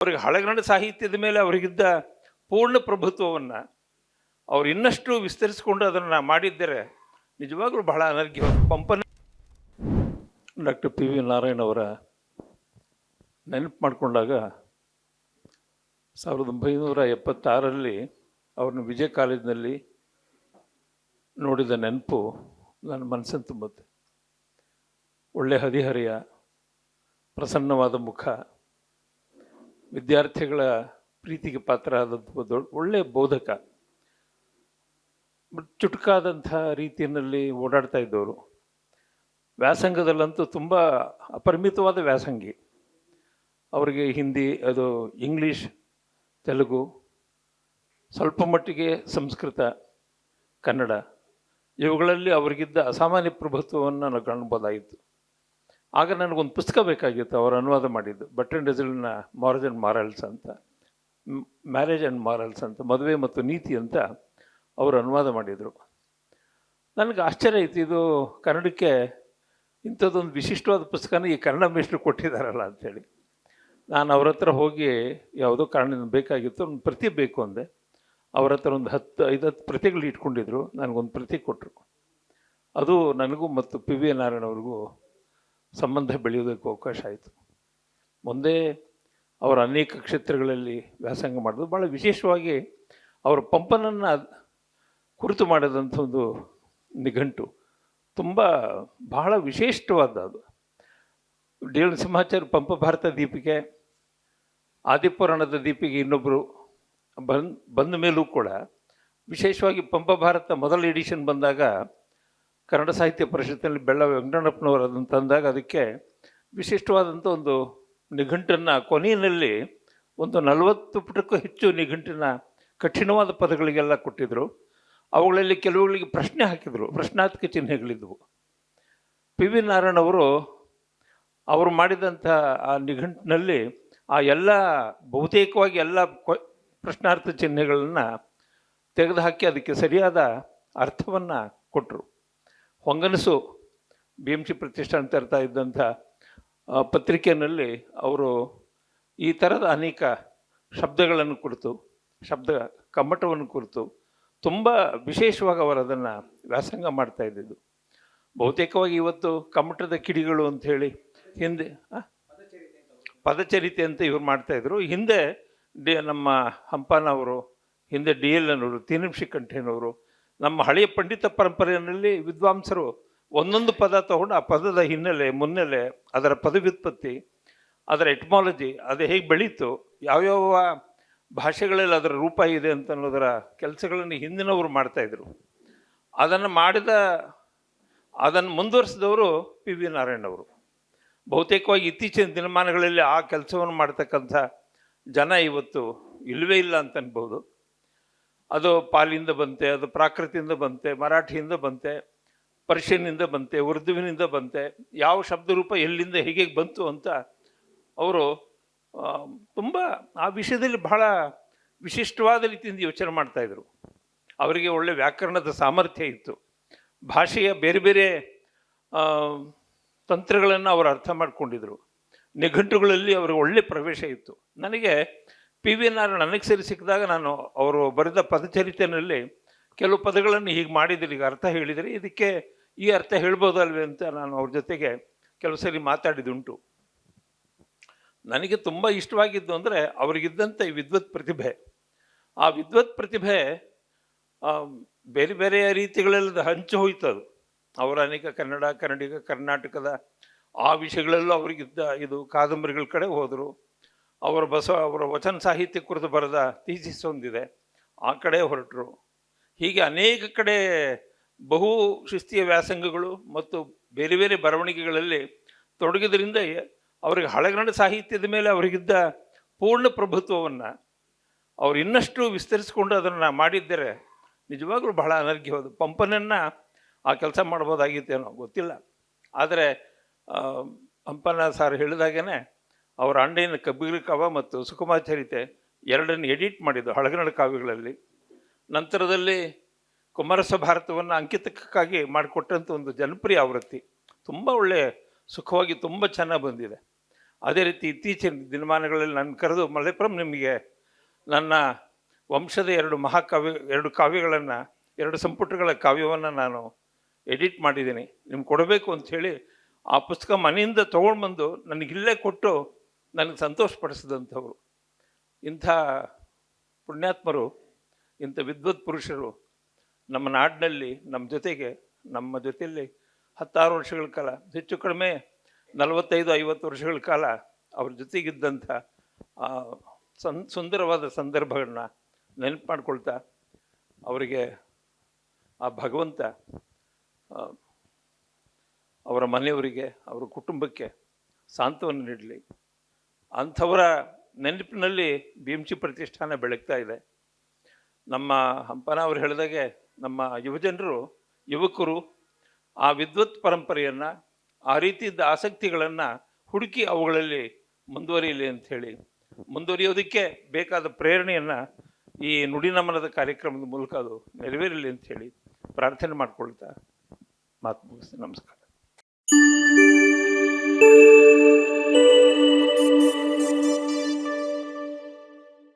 ಅವರಿಗೆ ಹಳೆಗನ್ನಡ ಸಾಹಿತ್ಯದ ಮೇಲೆ ಅವರಿಗಿದ್ದ ಪೂರ್ಣ ಪ್ರಭುತ್ವವನ್ನು ಅವರು ಇನ್ನಷ್ಟು ವಿಸ್ತರಿಸಿಕೊಂಡು ಅದನ್ನು ಮಾಡಿದ್ದರೆ ನಿಜವಾಗ್ಲೂ ಬಹಳ ಅನರ್ಘ್ಯ ಪಂಪನ ಡಾಕ್ಟರ್ ಪಿ ವಿ ನಾರಾಯಣ್ ಅವರ ನೆನಪು ಮಾಡಿಕೊಂಡಾಗ ಸಾವಿರದ ಒಂಬೈನೂರ ಎಪ್ಪತ್ತಾರರಲ್ಲಿ ಅವ್ರನ್ನ ವಿಜಯ ಕಾಲೇಜಿನಲ್ಲಿ ನೋಡಿದ ನೆನಪು ನನ್ನ ಮನಸ್ಸನ್ನು ತುಂಬುತ್ತೆ. ಒಳ್ಳೆ ಹದಿಹರೆಯ ಪ್ರಸನ್ನವಾದ ಮುಖ. ವಿದ್ಯಾರ್ಥಿಗಳ ಪ್ರೀತಿಗೆ ಪಾತ್ರ ಆದಂಥ ಒಳ್ಳೆಯ ಬೋಧಕ. ಚುಟುಕಾದಂಥ ರೀತಿಯಲ್ಲಿ ಓಡಾಡ್ತಾ ಇದ್ದವರು. ವ್ಯಾಸಂಗದಲ್ಲಂತೂ ತುಂಬ ಅಪರಿಮಿತವಾದ ವ್ಯಾಸಂಗಿ. ಅವರಿಗೆ ಹಿಂದಿ, ಅದು ಇಂಗ್ಲೀಷ್, ತೆಲುಗು, ಸ್ವಲ್ಪ ಮಟ್ಟಿಗೆ ಸಂಸ್ಕೃತ, ಕನ್ನಡ, ಇವುಗಳಲ್ಲಿ ಅವರಿಗಿದ್ದ ಅಸಾಮಾನ್ಯ ಪ್ರಭುತ್ವವನ್ನು ನಾವು ಕಾಣ್ಬೋದಾಗಿತ್ತು. ಆಗ ನನಗೊಂದು ಪುಸ್ತಕ ಬೇಕಾಗಿತ್ತು, ಅವರು ಅನುವಾದ ಮಾಡಿದ್ದು. ಬಟ್ ಆ್ಯಂಡ್ ಡಜಲ್ನ ಮಾರಜ್ ಆ್ಯಂಡ್ ಮಾರಲ್ಸ್ ಅಂತ ಮ್ಯಾರೇಜ್ ಆ್ಯಂಡ್ ಮಾರಲ್ಸ್ ಅಂತ, ಮದುವೆ ಮತ್ತು ನೀತಿ ಅಂತ ಅವರು ಅನುವಾದ ಮಾಡಿದರು. ನನಗೆ ಆಶ್ಚರ್ಯ ಐತಿ ಇದು ಕನ್ನಡಕ್ಕೆ ಇಂಥದ್ದೊಂದು ವಿಶಿಷ್ಟವಾದ ಪುಸ್ತಕನ ಈ ಕನ್ನಡ ಮೇಷ್ಟ್ರು ಕೊಟ್ಟಿದ್ದಾರಲ್ಲ ಅಂಥೇಳಿ. ನಾನು ಅವ್ರ ಹತ್ರ ಹೋಗಿ ಯಾವುದೋ ಕಾರಣ ಬೇಕಾಗಿತ್ತು, ಒಂದು ಪ್ರತಿ ಬೇಕು ಅಂದೆ. ಅವ್ರ ಹತ್ರ ಒಂದು ಹತ್ತು ಐದತ್ತು ಪ್ರತಿಗಳು ಇಟ್ಕೊಂಡಿದ್ರು, ನನಗೊಂದು ಪ್ರತಿ ಕೊಟ್ಟರು ಅದು ನನಗೂ ಮತ್ತು ಪಿ ವಿ ನಾರಾಯಣ್ ಅವ್ರಿಗೂ ಸಂಬಂಧ ಬೆಳೆಯೋದಕ್ಕೆ ಅವಕಾಶ ಆಯಿತು. ಮುಂದೆ ಅವರ ಅನೇಕ ಕ್ಷೇತ್ರಗಳಲ್ಲಿ ವ್ಯಾಸಂಗ ಮಾಡಿದ್ರು. ಭಾಳ ವಿಶೇಷವಾಗಿ ಅವರು ಪಂಪನನ್ನು ಕುರಿತು ಮಾಡಿದಂಥ ಒಂದು ನಿಘಂಟು. ತುಂಬ ಬಹಳ ವಿಶಿಷ್ಟವಾದ ಅದು. ಡಿ ಎಲ್ ಸಿಂಹಾಚಾರ್ಯ ಪಂಪ ಭಾರತ ದೀಪಿಕೆ, ಆದಿಪುರಾಣದ ದೀಪಿಗೆ ಇನ್ನೊಬ್ಬರು ಬಂದ್, ಬಂದ ಮೇಲೂ ಕೂಡ ವಿಶೇಷವಾಗಿ ಪಂಪ ಭಾರತ ಮೊದಲ ಎಡಿಷನ್ ಬಂದಾಗ ಕನ್ನಡ ಸಾಹಿತ್ಯ ಪರಿಷತ್ತಿನಲ್ಲಿ ಬೆಳ್ಳ ವೆಂಕಟಣ್ಣಪ್ಪನವರು ಅದನ್ನು ತಂದಾಗ ಅದಕ್ಕೆ ವಿಶಿಷ್ಟವಾದಂಥ ಒಂದು ನಿಘಂಟನ್ನು ಕೊನೆಯಲ್ಲಿ ಒಂದು ನಲವತ್ತು ಪುಟಕ್ಕೂ ಹೆಚ್ಚು ನಿಘಂಟಿನ ಕಠಿಣವಾದ ಪದಗಳಿಗೆಲ್ಲ ಕೊಟ್ಟಿದ್ದರು ಅವುಗಳಲ್ಲಿ ಕೆಲವುಗಳಿಗೆ ಪ್ರಶ್ನೆ ಹಾಕಿದರು ಪ್ರಶ್ನಾತ್ಮಕ ಚಿಹ್ನೆಗಳಿದ್ದವು ಪಿ ವಿ ನಾರಾಯಣವರು ಅವರು ಮಾಡಿದಂಥ ಆ ನಿಘಂಟಿನಲ್ಲಿ ಆ ಎಲ್ಲ ಬಹುತೇಕವಾಗಿ ಎಲ್ಲ ಪ್ರಶ್ನಾರ್ಥ ಚಿಹ್ನೆಗಳನ್ನು ತೆಗೆದುಹಾಕಿ ಅದಕ್ಕೆ ಸರಿಯಾದ ಅರ್ಥವನ್ನು ಕೊಟ್ಟರು ಹೊಂಗನಸು ಬಿ ಎಂ ಸಿ ಪ್ರತಿಷ್ಠಾನ ತರ್ತಾ ಇದ್ದಂಥ ಪತ್ರಿಕೆಯಲ್ಲಿ ಅವರು ಈ ಥರದ ಅನೇಕ ಶಬ್ದಗಳನ್ನು ಕುರಿತು ಶಬ್ದ ಕಮ್ಮಟವನ್ನು ಕುರಿತು ತುಂಬ ವಿಶೇಷವಾಗಿ ಅವರು ಅದನ್ನು ವ್ಯಾಸಂಗ ಮಾಡ್ತಾ ಇದ್ದಿದ್ದು ಬಹುತೇಕವಾಗಿ ಇವತ್ತು ಕಮ್ಮಟದ ಕಿಡಿಗಳು ಅಂತ ಹೇಳಿ ಹಿಂದೆ? ಪದಚರಿತೆ ಅಂತ ಇವ್ರು ಮಾಡ್ತಾಯಿದ್ರು ಹಿಂದೆ ಡಿ, ನಮ್ಮ ಹಂಪನವರು, ಹಿಂದೆ ಡಿ ಎಲ್ ಅನ್ನೋರು ತೀನಿಂಶಿ ಕಂಠೇನವರು ನಮ್ಮ ಹಳೆಯ ಪಂಡಿತ ಪರಂಪರೆಯಲ್ಲಿ ವಿದ್ವಾಂಸರು ಒಂದೊಂದು ಪದ ತಗೊಂಡು ಆ ಪದದ ಹಿನ್ನೆಲೆ, ಮುನ್ನೆಲೆ, ಅದರ ಪದವ್ಯುತ್ಪತ್ತಿ, ಅದರ ಎಟ್ಮಾಲಜಿ, ಅದು ಹೇಗೆ ಬೆಳೀತು, ಯಾವ್ಯಾವ ಭಾಷೆಗಳಲ್ಲಿ ಅದರ ರೂಪ ಇದೆ ಅಂತ ಅನ್ನೋದರ ಕೆಲಸಗಳನ್ನು ಹಿಂದಿನವರು ಮಾಡ್ತಾಯಿದ್ರು ಅದನ್ನು ಮಾಡಿದ, ಅದನ್ನು ಮುಂದುವರಿಸಿದವರು ಪಿ. ವಿ. ನಾರಾಯಣ್ ಅವರು. ಬಹುತೇಕವಾಗಿ ಇತ್ತೀಚಿನ ದಿನಮಾನಗಳಲ್ಲಿ ಆ ಕೆಲಸವನ್ನು ಮಾಡ್ತಕ್ಕಂಥ ಜನ ಇವತ್ತು ಇಲ್ಲವೇ ಇಲ್ಲ ಅಂತ ಅನ್ಬೋದು ಅದು ಪಾಲಿಯಿಂದ ಬಂತೆ, ಅದು ಪ್ರಾಕೃತಿಯಿಂದ ಬಂತೆ, ಮರಾಠಿಯಿಂದ ಬಂತೆ, ಪರ್ಷಿಯನ್ನಿಂದ ಬಂತೆ, ಉರ್ದುವಿನಿಂದ ಬಂತೆ, ಯಾವ ಶಬ್ದರೂಪ ಎಲ್ಲಿಂದ ಹೇಗೆ ಬಂತು ಅಂತ ಅವರು ತುಂಬ ಆ ವಿಷಯದಲ್ಲಿ ಬಹಳ ವಿಶಿಷ್ಟವಾದ ರೀತಿಯಿಂದ ಯೋಚನೆ ಮಾಡ್ತಾಯಿದ್ರು ಅವರಿಗೆ ಒಳ್ಳೆ ವ್ಯಾಕರಣದ ಸಾಮರ್ಥ್ಯ ಇತ್ತು. ಭಾಷೆಯ ಬೇರೆ ಬೇರೆ ತಂತ್ರಗಳನ್ನು ಅವರು ಅರ್ಥ ಮಾಡಿಕೊಂಡಿದ್ರು. ನಿಘಂಟುಗಳಲ್ಲಿ ಅವರಿಗೆ ಒಳ್ಳೆ ಪ್ರವೇಶ ಇತ್ತು. ನನಗೆ ಪಿ ವಿ ನಾರಾಯಣ ನನಗೆ ಸರಿ ಸಿಕ್ಕಿದಾಗ ನಾನು ಅವರು ಬರೆದ ಪದಚರಿತೆಯಲ್ಲಿ ಕೆಲವು ಪದಗಳನ್ನು ಹೀಗೆ ಮಾಡಿದ್ರಿ. ಈಗ ಅರ್ಥ ಹೇಳಿದರೆ ಇದಕ್ಕೆ ಈ ಅರ್ಥ ಹೇಳ್ಬೋದಲ್ವೇ ಅಂತ ನಾನು ಅವ್ರ ಜೊತೆಗೆ ಕೆಲವು ಸರಿ ಮಾತಾಡಿದುಂಟು ನನಗೆ ತುಂಬ ಇಷ್ಟವಾಗಿದ್ದು ಅಂದರೆ ಅವರಿಗಿದ್ದಂಥ ಈ ವಿದ್ವತ್ ಪ್ರತಿಭೆ. ಆ ವಿದ್ವತ್ ಪ್ರತಿಭೆ ಬೇರೆ ಬೇರೆ ರೀತಿಗಳಲ್ಲಿ ಹಂಚು ಹಂಚಿ ಹೋಯ್ತು ಅದು ಅವರ ಅನೇಕ ಕನ್ನಡ, ಕನ್ನಡಿಗ, ಕರ್ನಾಟಕದ ಆ ವಿಷಯಗಳಲ್ಲೂ ಅವರಿಗಿದ್ದ ಇದು ಕಾದಂಬರಿಗಳ ಕಡೆ ಹೋದರು. ಅವರ ಬಸವ ಅವರ ವಚನ ಸಾಹಿತ್ಯ ಕುರಿತು ಬರೆದ ಥೀಸಿಸ್ ಒಂದಿದೆ. ಆ ಕಡೆ ಹೊರಟರು. ಹೀಗೆ ಅನೇಕ ಕಡೆ ಬಹು ಶಿಸ್ತಿಯ ವ್ಯಾಸಂಗಗಳು ಮತ್ತು ಬೇರೆ ಬೇರೆ ಬರವಣಿಗೆಗಳಲ್ಲಿ ತೊಡಗಿದ್ರಿಂದ ಅವರಿಗೆ ಹಳೆಗನ್ನಡ ಸಾಹಿತ್ಯದ ಮೇಲೆ ಅವರಿಗಿದ್ದ ಪೂರ್ಣ ಪ್ರಭುತ್ವವನ್ನು ಅವ್ರು ಇನ್ನಷ್ಟು ವಿಸ್ತರಿಸಿಕೊಂಡು ಅದನ್ನು ಮಾಡಿದ್ದರೆ ನಿಜವಾಗ್ಲೂ ಬಹಳ ಅನರ್ಘ್ಯವಾದ ಪಂಪನನ್ನು ಆ ಕೆಲಸ ಮಾಡ್ಬೋದಾಗಿತ್ತೇನೋ ಗೊತ್ತಿಲ್ಲ. ಆದರೆ ಪಂಪನ ಸಾರ್ ಹೇಳಿದಾಗೇ ಅವರ ಅಣ್ಣನ ಕಬೀರ ಕಾವ ಮತ್ತು ಸುಕುಮಾಚರಿತೆ ಎರಡನ್ನು ಎಡಿಟ್ ಮಾಡಿದ್ದು ಹಳಗನ್ನಡ ಕಾವ್ಯಗಳಲ್ಲಿ. ನಂತರದಲ್ಲಿ ಕುಮಾರಸ ಭಾರತವನ್ನು ಅಂಕಿತಕ್ಕಾಗಿ ಮಾಡಿಕೊಟ್ಟಂಥ ಒಂದು ಜನಪ್ರಿಯ ಆವೃತ್ತಿ. ತುಂಬ ಒಳ್ಳೆಯ ಸುಖವಾಗಿ ತುಂಬ ಚೆನ್ನಾಗಿ ಬಂದಿದೆ. ಅದೇ ರೀತಿ ಇತ್ತೀಚಿನ ದಿನಮಾನಗಳಲ್ಲಿ ನಾನು ಕರೆದು ಮಲೆಪುರಂ ನಿಮಗೆ ನನ್ನ ವಂಶದ ಎರಡು ಮಹಾಕಾವ್ಯ, ಎರಡು ಕಾವ್ಯಗಳನ್ನು, ಎರಡು ಸಂಪುಟಗಳ ಕಾವ್ಯವನ್ನು ನಾನು ಎಡಿಟ್ ಮಾಡಿದ್ದೀನಿ. ನಿಮ್ಗೆ ಕೊಡಬೇಕು ಅಂಥೇಳಿ ಆ ಪುಸ್ತಕ ಮನೆಯಿಂದ ತೊಗೊಂಡು ಬಂದು ನನಗಿಲ್ಲೇ ಕೊಟ್ಟು ನನಗೆ ಸಂತೋಷಪಡಿಸಿದಂಥವ್ರು. ಇಂಥ ಪುಣ್ಯಾತ್ಮರು, ಇಂಥ ವಿದ್ವತ್ ಪುರುಷರು ನಮ್ಮ ನಾಡಿನಲ್ಲಿ, ನಮ್ಮ ಜೊತೆಗೆ, ನಮ್ಮ ಜೊತೆಯಲ್ಲಿ ಹತ್ತಾರು ವರ್ಷಗಳ ಕಾಲ, ಹೆಚ್ಚು ಕಡಿಮೆ ನಲವತ್ತೈದು, ಐವತ್ತು ವರ್ಷಗಳ ಕಾಲ ಅವ್ರ ಜೊತೆಗಿದ್ದಂಥ, ಆ, ಸಂ, ಸುಂದರವಾದ ಸಂದರ್ಭಗಳನ್ನ ನೆನಪು ಮಾಡಿಕೊಳ್ತಾ ಅವರಿಗೆ ಆ ಭಗವಂತ ಅವರ ಮನೆಯವರಿಗೆ, ಅವರ ಕುಟುಂಬಕ್ಕೆ ಸಾಂತ್ವನ ನೀಡಲಿ. ಅಂಥವರ ನೆನಪಿನಲ್ಲಿ ಭೀಮ್ಸಿ ಪ್ರತಿಷ್ಠಾನ ಬೆಳಗ್ತಾ ಇದೆ. ನಮ್ಮ ಹಂಪನ ಅವರು ಹೇಳಿದಾಗೆ ನಮ್ಮ ಯುವಜನರು, ಯುವಕರು ಆ ವಿದ್ವತ್ ಪರಂಪರೆಯನ್ನು, ಆ ರೀತಿಯಿದ್ದ ಆಸಕ್ತಿಗಳನ್ನು ಹುಡುಕಿ ಅವುಗಳಲ್ಲಿ ಮುಂದುವರಿಯಲಿ ಅಂಥೇಳಿ ಮುಂದುವರಿಯೋದಕ್ಕೆ ಬೇಕಾದ ಪ್ರೇರಣೆಯನ್ನು ಈ ನುಡಿನಮನದ ಕಾರ್ಯಕ್ರಮದ ಮೂಲಕ ಅದು ನೆರವೇರಲಿ ಅಂಥೇಳಿ ಪ್ರಾರ್ಥನೆ ಮಾಡಿಕೊಳ್ತಾ ಮಾತು ಮುಗಿಸ್ತೀನಿ. ನಮಸ್ಕಾರ.